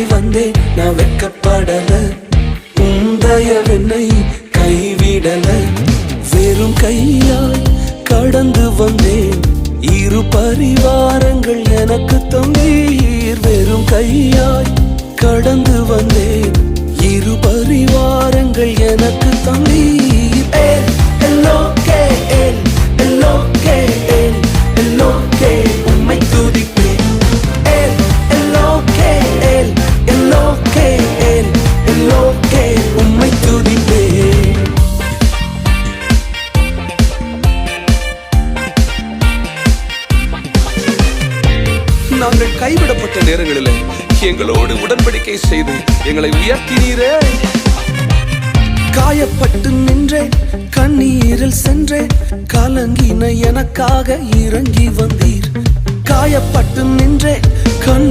நான் வெக்கப்படல உந்தயவென்னை கைவிடல. வெறும் கையால் கடந்து வந்தேன். இரு பரிவாரங்கள் எனக்கு தந்தீர். வெறும் கையாய் கடந்து வந்தேன். இரு பரிவாரங்கள் எனக்கு தந்தீர். நாங்கள் கைவிடப்பட்ட நேரங்களில் எங்களோடு உடன்படிக்கை செய்து எங்களை உயர்த்தினீரே காயப்பட்டு நின்றே கண்ணீரில் சென்றே கலங்கின எனக்காக இறங்கி வந்தீர். காயப்பட்டு நின்றே கண்